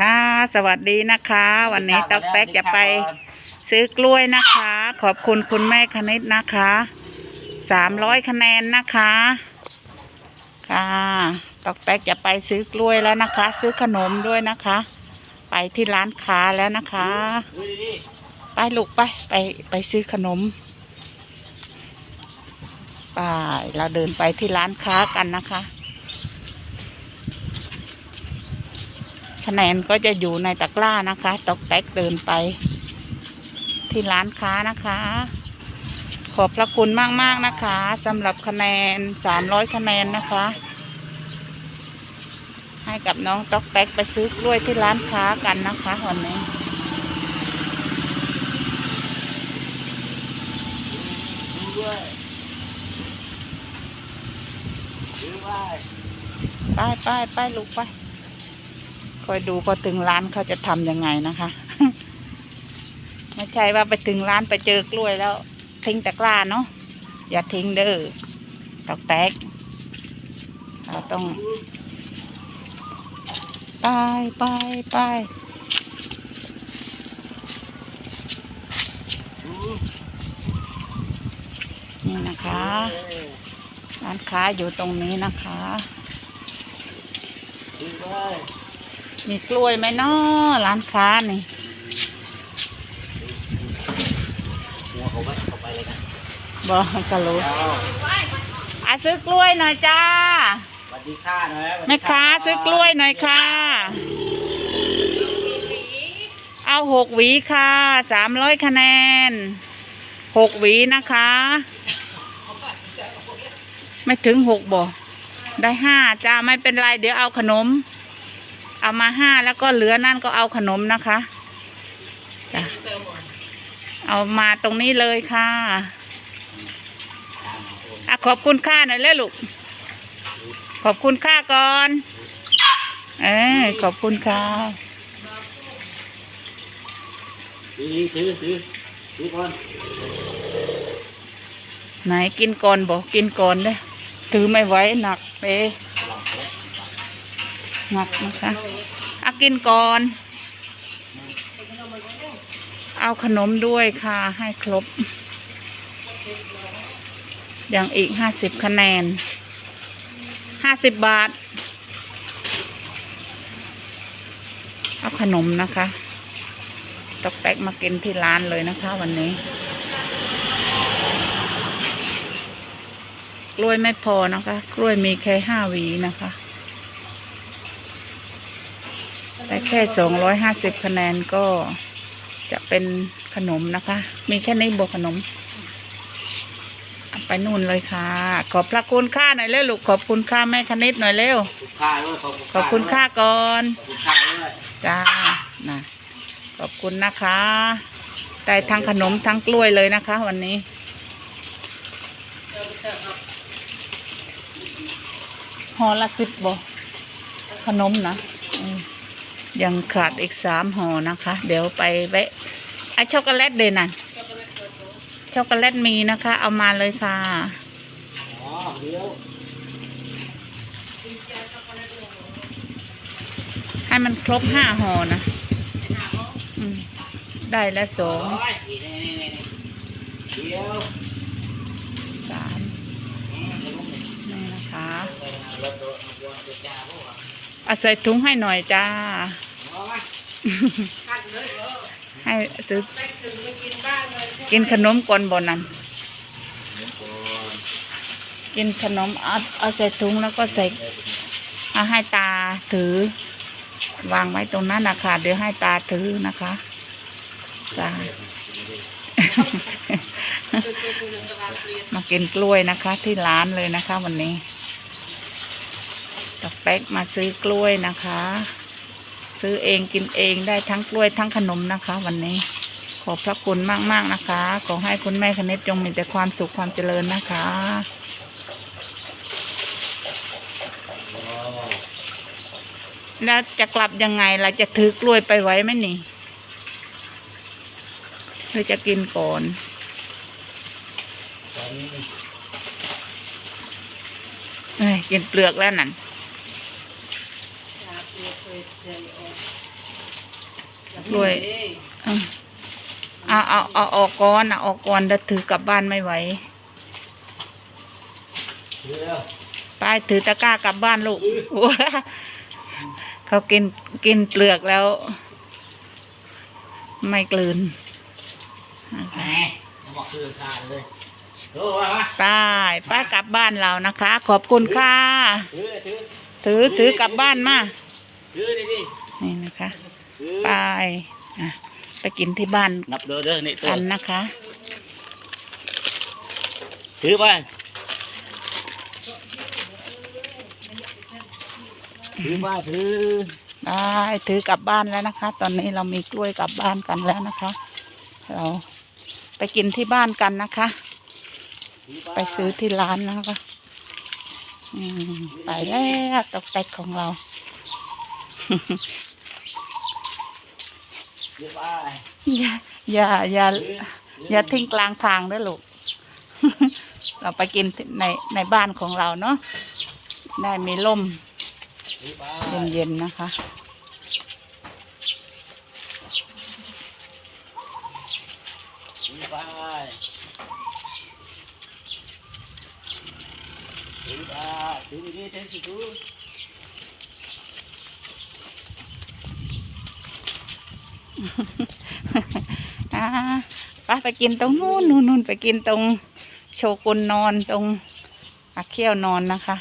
ค่ะ สวัสดีนะคะ วันนี้ต๊อกแต๊กจะไปซื้อกล้วยนะคะ ขอบคุณคุณแม่คณิตนะคะสามร้อยคะแนนนะคะ ค่ะต๊อกแต๊กจะไปซื้อกล้วยแล้วนะคะ ซื้อขนมด้วยนะคะ ไปที่ร้านค้าแล้วนะคะ ไปลูกไปไปไปซื้อขนมไปเราเดินไปที่ร้านค้ากันนะคะ คะแนนก็จะอยู่ในตะกร้านะคะตอกแตกเดินไป ที่ร้านค้านะคะ ขอบพระคุณมากๆนะคะสำหรับคะแนนสามร้อยคะแนนนะคะ ให้กับน้องตอกแตกไปซื้อกล้วยที่ร้านค้ากันนะคะวันนี้ด้วยดูไปไปไปไปลูกไป คอยดูพอถึงร้านเขาจะทำยังไงนะคะ ไม่ใช่ว่าไปถึงร้านไปเจอกล้วยแล้ว ทิ้งตะกร้าเนาะอย่าทิ้งเด้อตอกแตก เราต้อง ไปไปไปนี่นะคะร้านค้าอยู่ตรงนี้นะคะ มีกล้วยไหมเนาะร้านค้านี่หัวเขาไปเขาไปเลยนะบอกกะรู้เดี๋ยวอะซื้อกล้วยหน่อยจ้าสวัสดีค่ะหน่อยสวัสดีแม่ค้าซื้อกล้วยหน่อยค่ะ เอาหกหวีค่ะสามร้อยคะแนนหกหวีนะคะ ไม่ถึงหกบ่ได้ห้าจ้าไม่เป็นไรเดี๋ยวเอาขนม เอามาห้าแล้วก็เหลือนั่นก็เอาขนมนะคะจ้ะเอามาตรงนี้เลยค่ะอะขอบคุณค่าหน่อยเลยลูก ขอบคุณค่าก่อน เออขอบคุณค่ะซื้อซื้อซื้อซื้อก่อนไหนกินก่อนบอกกินก่อนเด้อถือไม่ไหวหนักเป หนักนะคะเอากินก่อน เอาขนมด้วยค่ะ ให้ครบ อย่างอีกห้าสิบคะแนน ห้าสิบบาท เอาขนมนะคะตอกแตกมากินที่ร้านเลยนะคะวันนี้กล้วยไม่พอนะคะ กล้วยมีแค่ห้าหวีนะคะ แต่แค่สองร้อยห้าสิบคะแนนก็จะเป็นขนมนะคะ มีแค่นี้บวกขนมเอาไปนู่นเลยค่ะ ขอบพระคุณค่าหน่อยเร็วลูกขอบคุณค่าแม่คณิตหน่อยเร็ว ขอบคุณค่าด้วยขอบคุณขอบคุณค่าก่อนขอบคุณค่าด้วยจ้านะขอบคุณนะคะได้ทั้งขนมทั้งกล้วยเลยนะคะ วันนี้ห่อละสิบบอขนมนะอืม ยังขาดอีกสามห่อนะคะ เดี๋ยวไปแวะไอะช็อกโกแลตเดยนะช็อกโกแลตมีนะคะ เอามาเลยค่ะอ๋อเดี๋ยวให้มันครบห้าห่อนะอได้แล้วสองสามนี่นะคะ ออรถรถรถรถจ้าพวกอะเอาใส่ถุงให้หน่อยจ้าเอามาให้ซื้อกินขนมก่อนบ่นั้นเดี๋ยวก่อนกินขนมเอาเอาใส่ถุงแล้วก็ใส่เอาให้ตาถือ วางไว้ตรงนั้นนะคะเดี๋ยวให้ตาถือนะคะจ้ามากินกล้วยนะคะ ที่ร้านเลยนะคะ วันนี้ ตอกแป๊กมาซื้อกล้วยนะคะ ซื้อเองกินเองได้ทั้งกล้วยทั้งขนมนะคะ วันนี้ขอบพระคุณมากๆนะคะ ขอให้คุณแม่คณิตจงมีแต่ความสุขความเจริญนะคะแล้วจะกลับยังไงล่ะจะถือกล้วยไปไว้ไหมนี่หรือจะกินก่อนตอนนี้เอ้ยกินเปลือกแล้วนั่น กล้วยอืมเอาเอาเอาออกก่อนเอาออกก่อนเดี๋ยวถือกลับบ้านไม่ไหวถือเร็วไปถือตะกร้ากลับบ้านลูกเขากินกินเปลือกแล้ว ไม่กลืนแหมเขาบอกคือขาดเลยโอ้มามาไปไปกลับบ้านเรานะคะ ขอบคุณค่ะ ถือถือถือถือกลับบ้านมาถือดิดิ นี่นะคะถือไปอะไปกินที่บ้านนับเด้อเด้อนี่ตัวกันนะคะ ถือไปถือไปถือได้ถือกลับบ้านแล้วนะคะ ตอนนี้เรามีกล้วยกลับบ้านกันแล้วนะคะ เราไปกินที่บ้านกันนะคะถือไปซื้อที่ร้านนะคะ อืมไปแล้วตกแต่งของเราถื อย่าอย่าอย่าอย่าทิ้งกลางทางด้วยลูก เราไปกินในในบ้านของเราเนาะ ได้มีลมเย็นๆนะคะถือไปถือไปถือดิถือสิถือ อ่าไปไปกินตรงนู้นนู่นนู่นไปกินตรงโชกุนนอนตรงอาเขี้ยวนอนนะคะ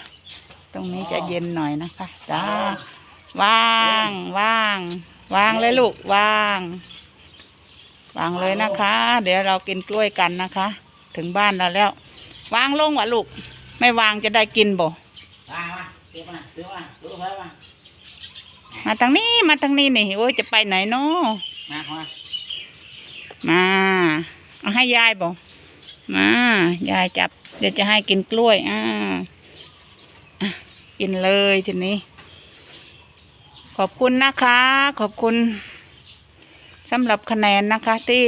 ตรงนี้จะเย็นหน่อยนะคะจ้าว่างว่างวางเลยลูกวางวางเลยนะคะ เดี๋ยวเรากินกล้วยกันนะคะ ถึงบ้านเราแล้ววางลงวะลูก ไม่วางจะได้กินบ่มามาถือมาถือมาถือไปมา มาทางนี้มาทางนี้นี่โอ้ยจะไปไหนเนาะมามามาเอาให้ยายบอกมายายจับ เดี๋ยวจะให้กินกล้วยอ่าอะกินเลยทีนี้ ขอบคุณนะคะ ขอบคุณสำหรับคะแนนนะคะที่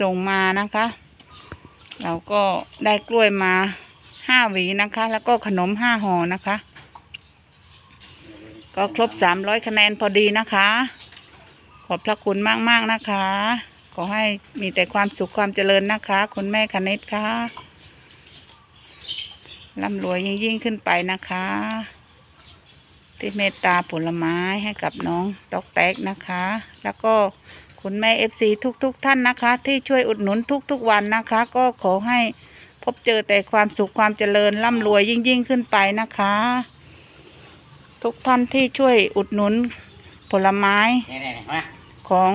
ส่งมานะคะ เราก็ได้กล้วยมาห้าหวีนะคะ แล้วก็ขนมห้าห่อนะคะ ก็ครบสามร้อยคะแนนพอดีนะคะ ขอบพระคุณมาก ๆ นะคะ ขอให้มีแต่ความสุขความเจริญนะคะ คุณแม่คณิตค่ะร่ำรวยยิ่งๆขึ้นไปนะคะ ที่เมตตาผลไม้ให้กับน้องตอกแตกนะคะ แล้วก็คุณแม่เอฟซีทุกๆท่านนะคะ ที่ช่วยอุดหนุนทุกๆวันนะคะ ก็ขอให้พบเจอแต่ความสุขความเจริญร่ำรวยยิ่งๆขึ้นไปนะคะ ทุกท่านที่ช่วยอุดหนุนผลไม้นี่นี่มาของ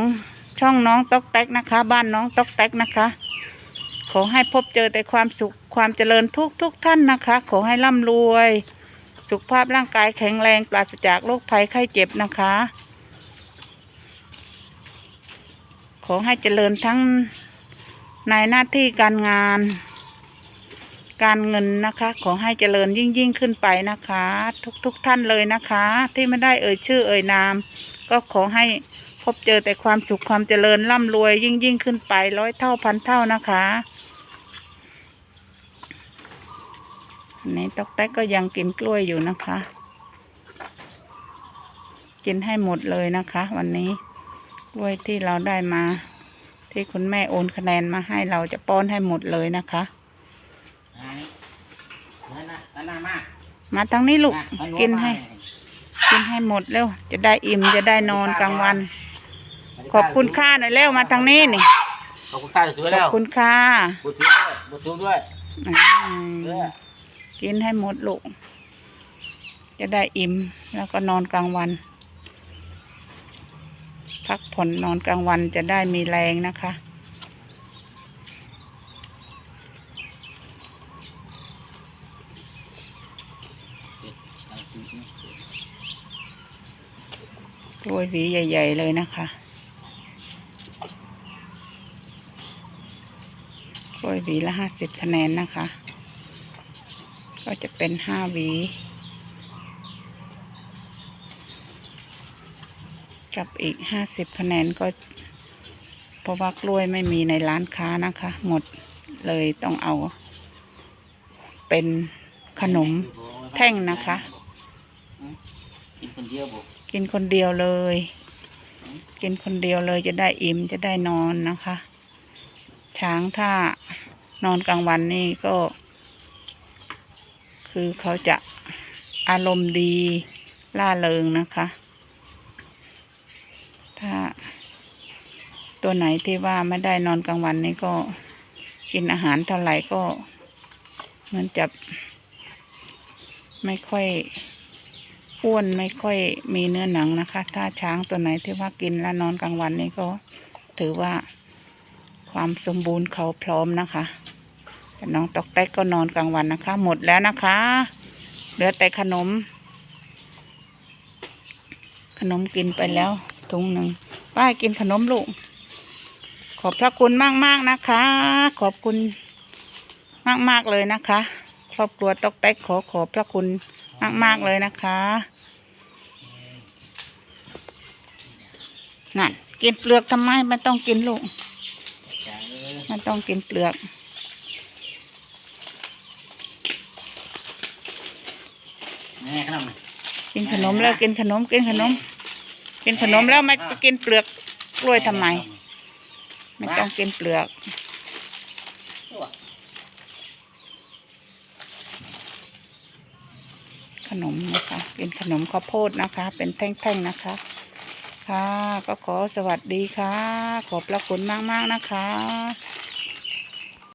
ช่องน้องต๊อกแต๊กนะคะ บ้านน้องต๊อกแต๊กนะคะ ขอให้พบเจอแต่ความสุขความเจริญทุกทุกท่านนะคะ ขอให้ร่ำรวย สุขภาพร่างกายแข็งแรงปราศจากโรคภัยไข้เจ็บนะคะ ขอให้เจริญทั้งในหน้าที่การงาน การเงินนะคะ ขอให้เจริญยิ่งยิ่งขึ้นไปนะคะ ทุกทุกท่านเลยนะคะ ที่ไม่ได้เอ่ยชื่อเอ่ยนาม ก็ขอให้พบเจอแต่ความสุขความเจริญร่ำรวยยิ่งยิ่งขึ้นไปร้อยเท่าพันเท่านะคะอันนี้ตอกแต๊กก็ยังกินกล้วยอยู่นะคะ กินให้หมดเลยนะคะ วันนี้กล้วยที่เราได้มา ที่คุณแม่โอนคะแนนมาให้เราจะป้อนให้หมดเลยนะคะ นั่นนะนั่นนะมามาทางนี้ลูกมามากินให้ กินให้หมดเร็ว จะได้อิ่มจะได้นอนกลางวัน ขอบคุณค่าหน่อยเร็วมาทางนี้นี่ขอบคุณค่าสวยขแล้อบวคุณค่ะบุตรด้วยบุตรด้วยอืมเออกินให้หมดลูก จะได้อิ่มแล้วก็นอนกลางวัน พักผ่อนนอนกลางวันจะได้มีแรงนะคะ กล้วยหวีใหญ่ ๆ เลยนะคะกล้วยหวีละห้าสิบคะแนนนะคะ ก็จะเป็นห้าหวีกับอีกห้าสิบคะแนนก็ เพราะว่ากล้วยไม่มีในร้านค้านะคะ หมดเลยต้องเอา เป็นขนมแท่งนะคะ กินคนเดียวบุกินคนเดียวเลย กินคนเดียวเลยจะได้อิ่มจะได้นอนนะคะ ช้างถ้านอนกลางวันนี่ก็ คือเขาจะอารมณ์ดีล่าเริงนะคะ ถ้าตัวไหนที่ว่าไม่ได้นอนกลางวันนี่ก็กินอาหารเท่าไหร่ก็เหมันจะไม่ค่อย อ้วนไม่ค่อยมีเนื้อหนังนะคะ ถ้าช้างตัวไหนที่ว่ากินแล้วนอนกลางวันนี่ก็ถือว่าความสมบูรณ์เขาพร้อมนะคะแต่น้องตอกแตกก็นอนกลางวันนะคะ หมดแล้วนะคะ เหลือแต่ขนม ขนมกินไปแล้วถุงหนึ่งป้ายกินขนมลูก ขอบพระคุณมากมากนะคะ ขอบคุณมากมากๆเลยนะคะ ครอบครัวตอกแตกขอขอบพระคุณ มากมาก ๆ เลยนะคะนั่นกินเปลือกทำไมไม่ต้องกินลูกจ้าเอ้ยไม่ต้องกินเปลือกแม่ขนมกินขนมแล้วกินขนมกินขนม กินขนมแล้วไม่ไปกินเปลือกกล้วยทำไม ไม่ต้องกินเปลือก ขนมนะคะ เป็นขนมข้าวโพดนะคะ เป็นแท่งๆนะคะ ค่ะ ก็ขอสวัสดีค่ะ ขอบพระคุณมากๆนะคะ